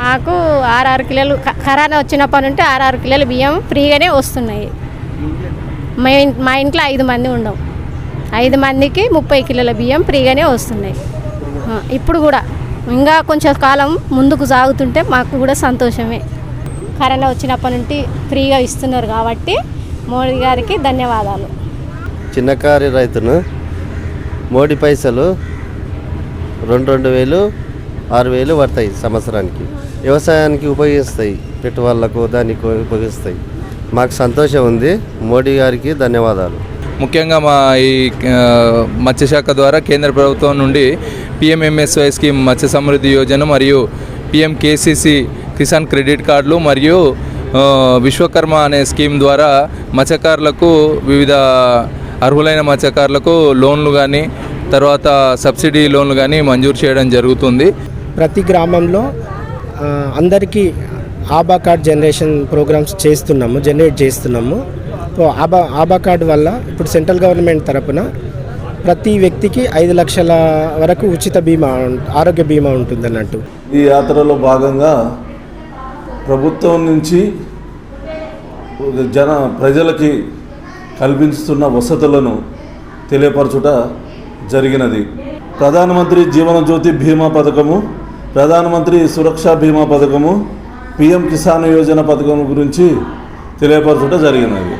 మాకు ఆరు కిలోలు కరోనా వచ్చినప్పటి నుండి ఆరు కిలోలు బియ్యం ఫ్రీగానే వస్తున్నాయి. మా మా ఇంట్లో ఐదు మంది ఉండం. ఐదు మందికి ముప్పై కిలోల బియ్యం ఫ్రీగానే వస్తున్నాయి. ఇప్పుడు కూడా. ఇంకా కొంచెం కాలం ముందుకు సాగుతుంటే మాకు కూడా సంతోషమే. కరోనా వచ్చినప్పటి నుండి ఫ్రీగా ఇస్తున్నారు కాబట్టి మోడీ గారికి ధన్యవాదాలు. చిన్నకారు రైతును మోడీ పైసలు రెండు రెండు వేలు ఆరు వేలు పడతాయి సంవత్సరానికి. వ్యవసాయానికి ఉపయోగిస్తాయి. పెట్టుబడులకు దానికి ఉపయోగిస్తాయి. మాకు సంతోషం ఉంది. మోడీ గారికి ధన్యవాదాలు. ముఖ్యంగా మా ఈ మత్స్యశాఖ ద్వారా కేంద్ర ప్రభుత్వం నుండి పిఎంఎంఎస్వై స్కీమ్ మత్స్య సమృద్ధి యోజన మరియు పిఎం కేసీసీ కిసాన్ క్రెడిట్ కార్డులు మరియు విశ్వకర్మ అనే స్కీమ్ ద్వారా మత్స్యకారులకు వివిధ అర్హులైన మత్స్యకారులకు లోన్లు కానీ తర్వాత సబ్సిడీ లోన్లు కానీ మంజూరు చేయడం జరుగుతుంది. ప్రతి గ్రామంలో అందరికీ ఆబా కార్డ్ జనరేషన్ ప్రోగ్రామ్స్ చేస్తున్నాము జనరేట్ చేస్తున్నాము. సో ఆబా ఆబా కార్డు వల్ల ఇప్పుడు సెంట్రల్ గవర్నమెంట్ తరపున ప్రతి వ్యక్తికి ఐదు లక్షల వరకు ఉచిత బీమా ఆరోగ్య బీమా ఉంటుంది అన్నట్టు ఈ యాత్రలో భాగంగా ప్రభుత్వం నుంచి జన ప్రజలకి కల్పిస్తున్న వసతులను తెలియపరచుట జరిగినది. ప్రధానమంత్రి జీవనజ్యోతి బీమా పథకము ప్రధానమంత్రి సురక్ష బీమా పథకము పిఎం కిసాన్ యోజన పథకం గురించి తెలియపరచడం జరిగినది.